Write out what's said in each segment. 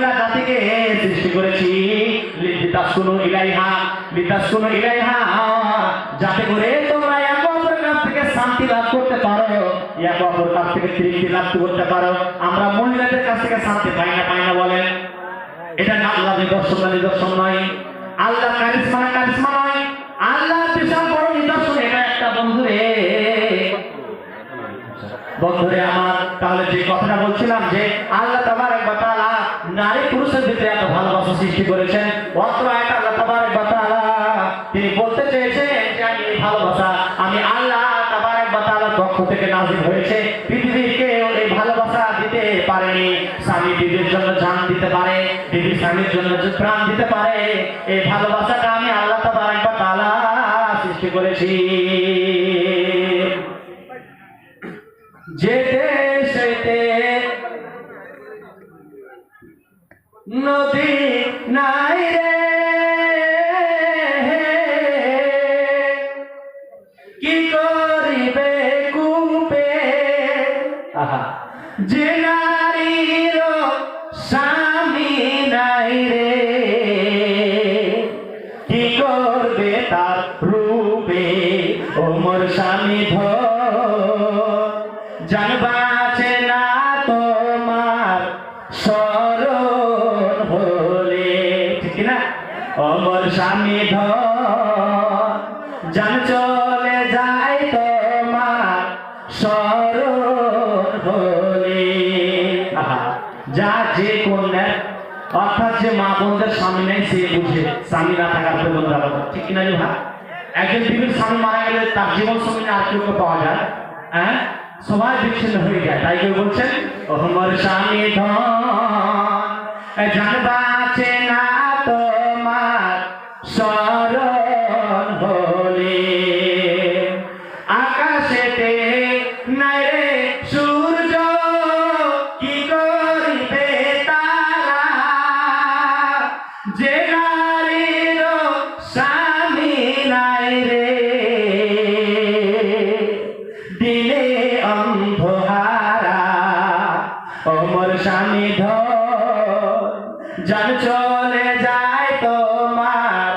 মহিলা জাতিকে সৃষ্টি করেছি। যাতে করে তোমরা এক কাছ থেকে শান্তি লাভ করতে পারো, এক কাছ থেকে তৃপ্তি লাভ করতে পারো। আমরা মহিলাদের কাছ থেকে শান্তি পাই না পাই না বলেন। এটা আল্লাহ নিদর্শন নিদর্শন নয়। আল্লাহ কারিশমা কারিশমা নয়। আল্লাহ বিশাল বড় নিদর্শন এটা একটা বন্ধুরে বন্ধুরে আমার, তাহলে যে কথাটা বলছিলাম যে আল্লাহ তোমার তাআলা নারী পুরুষের ভিতরে এত ভালোবাসা সৃষ্টি করেছেন। অত্র তাআলা তিনি বলতে চেয়েছেন যে, আমি ভালোবাসা, আমি আল্লাহ পক্ষ থেকে হয়েছে। এই ভালোবাসা দিতে পারেনি। স্বামী বিবির জন্য জান দিতে পারে, বিবি স্বামীর জন্য প্রাণ দিতে পারে। এই ভালোবাসাটা আমি আল্লাহ তাবারক ওয়া সৃষ্টি করেছি। যেতে সেতে নদী নাই রে। কি করিবে কুপে? যে নারীর স্বামী নাই রে। কি করবে তার রূপে? ওমর স্বামী ধর অমর স্বামী ধর জান চলে যায় তোমার স্মরণ হলে। যা যে কন্যার অর্থাৎ যে মা বোনদের স্বামী নেই সে বুঝে স্বামী না থাকার পরে বন্ধুরা বলে, ঠিক কিনা রে ভাই? একজন বিবির স্বামী মারা গেলে তার জীবন সঙ্গী আর কেউ পাওয়া যায় হ্যাঁ? সবাই বিচ্ছিন্ন হয়ে যায় তাই কেউ বলছেন ওহমর স্বামী ধন জানবাছে না চলে যায় তোমার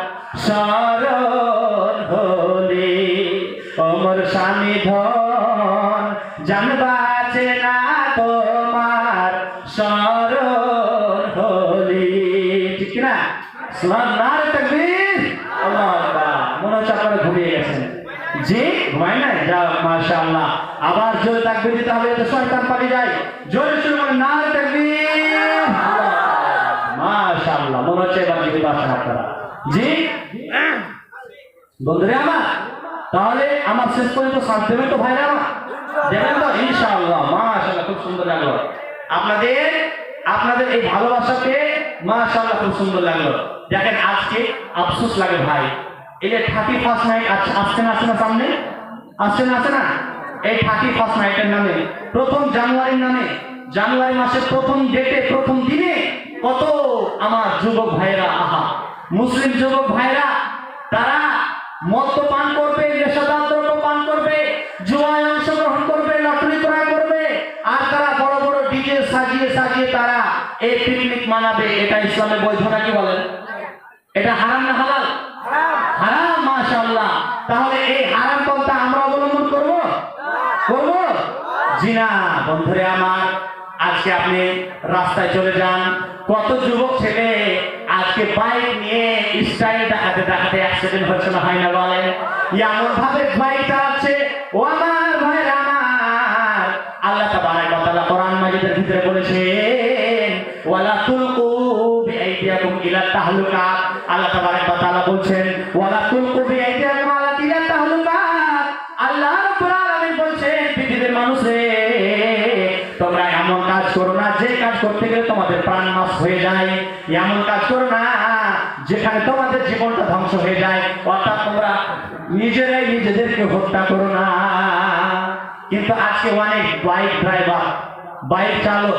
স্মরণ হলে। অমর স্বামী ধন জান বাঁচে না তোমার স্মরণ হলে। ঠিক না নারে তাকবীর। আল্লাহু মনে হচ্ছে ঘুমিয়ে গেছেন। জি, ঘুমায় নাই? যা মাশাআল্লাহ। আবার জোরে তাকবীর দিতে হবে তো শয়তান পালিয়ে যায়। জোরে শুরু করে নারে তাকবীর। মনে হচ্ছে এবার আছেন আপনারা জি? বন্ধুরে আমার, তাহলে আমার শেষ পর্যন্ত সাথ দেবেন তো ভাইরা তো? ইনশাআল্লাহ, মাশাআল্লাহ, খুব সুন্দর লাগল। আপনাদের আপনাদের এই মাশাআল্লাহ, খুব সুন্দর লাগল। দেখেন আজকে আফসোস লাগে ভাই। এই যে থার্টি ফার্স্ট নাইট আসছে না আসছে না সামনে? আসছে না আসছে না? এই থার্টি ফার্স্ট নাইটের নামে, প্রথম জানুয়ারির নামে, জানুয়ারি মাসের প্রথম ডেটে প্রথম দিনে কত আমার যুবক ভাইরা আহা। মুসলিম যুবক ভাইরা তারা মদ্য পান করবে নেশাদার পান করবে জুয়ায় অংশগ্রহণ করবে লটারি ক্রয় করবে আর তারা বড় বড় ডিজে সাজিয়ে সাজিয়ে তারা এই পিকনিক মানাবে। এটা ইসলামে বৈধ নাকি বলেন? এটা হারাম না হালাল? হারাম। মাশাআল্লাহ। তাহলে এই হারাম পন্থা আমরা অবলম্বন করব? করব? জি না বন্ধুরে আমার আজকে আপনি রাস্তায় চলে যান। কত যুবক ছেলে আজকে বাইক নিয়ে স্টাইল দেখাতে দেখাতে অ্যাক্সিডেন্ট হচ্ছে না হয় না বলেন? এমন ভাবে বাইক চালাচ্ছে ও আমার আমার। আল্লাহ তাবারাক ওয়া কোরআন মাজিদের ভিতরে বলেছেন, ওয়ালা তুলকু বিআইদিয়াকুম ইলা তাহলুকা। আল্লাহ বলছেন, ওয়ালা তুলকু তাহলুকা। আল্লাহ রাব্বুল আলামিন বলছেন, পৃথিবীর মানুষ রে তোমরা এমন কাজ করো না, যে কাজ করতে গেলে তোমাদের প্রাণ নাশ হয়ে যায়। এমন কাজ করো না, যেখানে তোমাদের জীবনটা ধ্বংস হয়ে যায়। অর্থাৎ তোমরা নিজেরাই নিজেদেরকে হত্যা করো না। কিন্তু আজকে অনেক বাইক ড্রাইভার, বাইক চালক,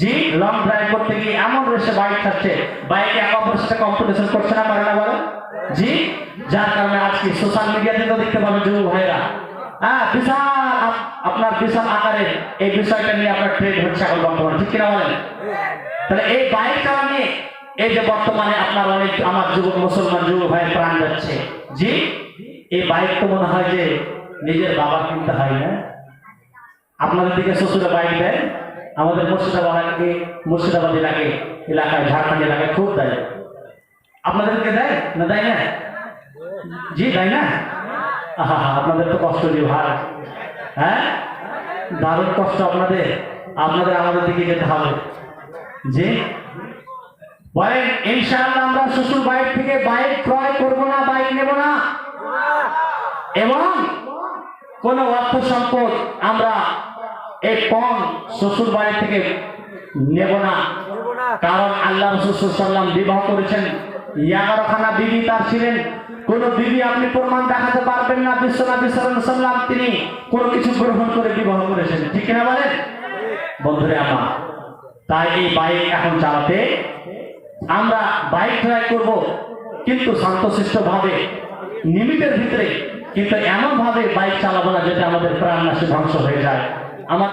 জি, লং ড্রাইভ করতে গিয়ে এমন রয়েছে বাইক থাকছে বাইকে এক অপরের সাথে কম্পিটিশন করছে না, পারে না বলো? জি, যার কারণে আজকে সোশ্যাল মিডিয়াতে তো দেখতে পাবেন যুব ভাইরা হ্যাঁ বিশাল আপনার বিশাল আকারের এই বিষয়টা নিয়ে আপনার ট্রেড হচ্ছে এখন বর্তমানে, ঠিক কিনা বলেন? তাহলে এই বাইক চালা এই যে বর্তমানে আপনার অনেক আমার যুবক, মুসলমান যুবক ভাইয়ের প্রাণ যাচ্ছে। জি? এই বাইক তো মনে হয় যে নিজের বাবা কিনতে হয় না। আপনাদের দিকে শ্বশুরে বাইক দেয় আমাদের মুর্শিদাবাদকে মুর্শিদাবাদ এলাকায় এলাকায়, ঝাড়খণ্ড এলাকায় খুব দেয়। আপনাদেরকে দেয় না দেয় না? জি, দেয় না? আপনাদের তো কষ্ট যে ভাই হ্যাঁ? দারুণ কষ্ট আপনাদের। আপনাদের আমাদের দিকে যেতে হবে। জি? বলেন, ইনশাআল্লাহ আমরা শ্বশুর বাইক থেকে বাইক ক্রয় করব না বাইক নেব না? এবং কোন অর্থ সম্পদ আমরা এই কম শ্বশুর বাড়ি থেকে নেব না। কারণ আল্লাহ রসুল সাল্লাম বিবাহ করেছেন। এগারোখানা বিবি তার ছিলেন। কোন বিবি আপনি প্রমাণ দেখাতে পারবেন না বিশ্বনাথ সাল্লাম তিনি কোন কিছু গ্রহণ করে বিবাহ করেছেন। ঠিক কিনা বলেন? বন্ধুরে আমার, তাই এই বাইক এখন চালাতে আমরা বাইক ড্রাইভ করব, কিন্তু শান্তশিষ্ট ভাবে নিমিতের ভিতরে, কিন্তু এমন ভাবে বাইক চালাবো না যেটা আমাদের প্রাণ নাশে ধ্বংস হয়ে যায়। আমার